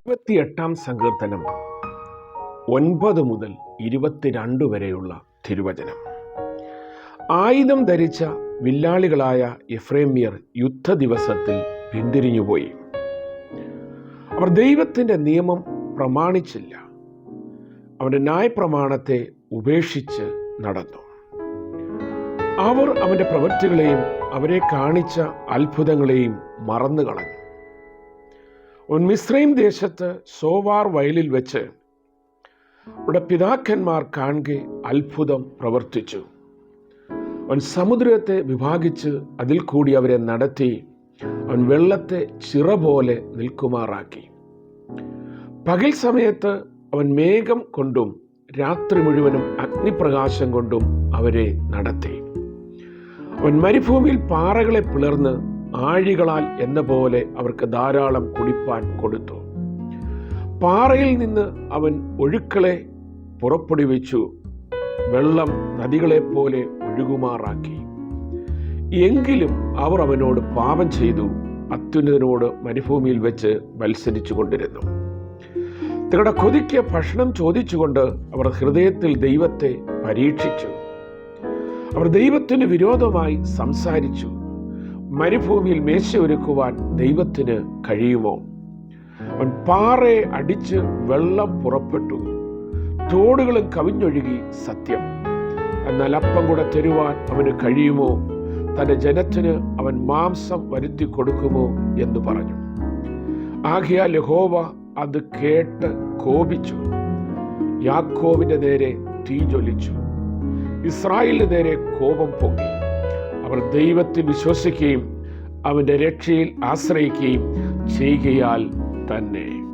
ഇരുപത്തിയെട്ടാം സങ്കീർത്തനം. ഒൻപത് മുതൽ ഇരുപത്തിരണ്ട് വരെയുള്ള തിരുവചനം. ആയുധം ധരിച്ച വില്ലാളികളായ എഫ്രേമിയർ യുദ്ധ ദിവസത്തിൽ പിന്തിരിഞ്ഞുപോയി. അവർ ദൈവത്തിന്റെ നിയമം പ്രമാണിച്ചില്ല. അവന്റെ ന്യായപ്രമാണത്തെ ഉപേക്ഷിച്ച് നടന്നു. അവർ അവന്റെ പ്രവൃത്തികളെയും അവരെ കാണിച്ച അത്ഭുതങ്ങളെയും മറന്നു കളഞ്ഞു മിശ്രൈം ദേശത്ത് സോവാർ വയലിൽ വെച്ച് അവിടെ പിതാക്കന്മാർ കാണുക അത്ഭുതം പ്രവർത്തിച്ചു. അവൻ സമുദ്രത്തെ വിഭാഗിച്ച് അതിൽ കൂടി അവരെ നടത്തി അവൻ വെള്ളത്തെ ചിറ പോലെ നിൽക്കുമാറാക്കി. പകൽ സമയത്ത് അവൻ മേഘം കൊണ്ടും രാത്രി മുഴുവനും അഗ്നിപ്രകാശം കൊണ്ടും അവരെ നടത്തി. മരുഭൂമിയിൽ പാറകളെ പിളർന്ന് ആഴികളാൽ എന്ന പോലെ അവർക്ക് ധാരാളം കുടിപ്പാൻ കൊടുത്തു. പാറയിൽ നിന്ന് അവൻ ഒഴുക്കളെ പുറപ്പെടുവിച്ചു. വെള്ളം നദികളെ പോലെ ഒഴുകുമാറാക്കി. എങ്കിലും അവർ അവനോട് പാപം ചെയ്തു. അത്യുന്നതനോട് മരുഭൂമിയിൽ വെച്ച് മത്സരിച്ചു കൊണ്ടിരുന്നു തങ്ങളുടെ കൊതിക്ക് ഭക്ഷണം ചോദിച്ചുകൊണ്ട് അവർ ഹൃദയത്തിൽ ദൈവത്തെ പരീക്ഷിച്ചു. അവർ ദൈവത്തിന് വിരോധമായി സംസാരിച്ചു. മരുഭൂമിയിൽ മേശ ഒരുക്കുവാൻ ദൈവത്തിന് കഴിയുമോ? അവൻ പാറയെ അടിച്ച് വെള്ളം പുറപ്പെട്ടു. തോടുകളും കവിഞ്ഞൊഴുകി സത്യം. എന്നാൽ അപ്പം കൂടെ തരുവാൻ അവന് കഴിയുമോ? തന്റെ ജനത്തിന് അവൻ മാംസം വരുത്തി കൊടുക്കുമോ എന്ന് പറഞ്ഞു. ആകിയാൽ ലഹോവ അത് കേട്ട് കോപിച്ചു. യാക്കോവിന്റെ നേരെ തീ ജ്വലിച്ചു. ഇസ്രായേലിന് നേരെ കോപം പൊങ്ങി. അവർ ദൈവത്തിൽ വിശ്വസിക്കുകയും അവന്റെ രക്ഷയിൽ ആശ്രയിക്കുകയും ചെയ്യുകയാൽ തന്നെ.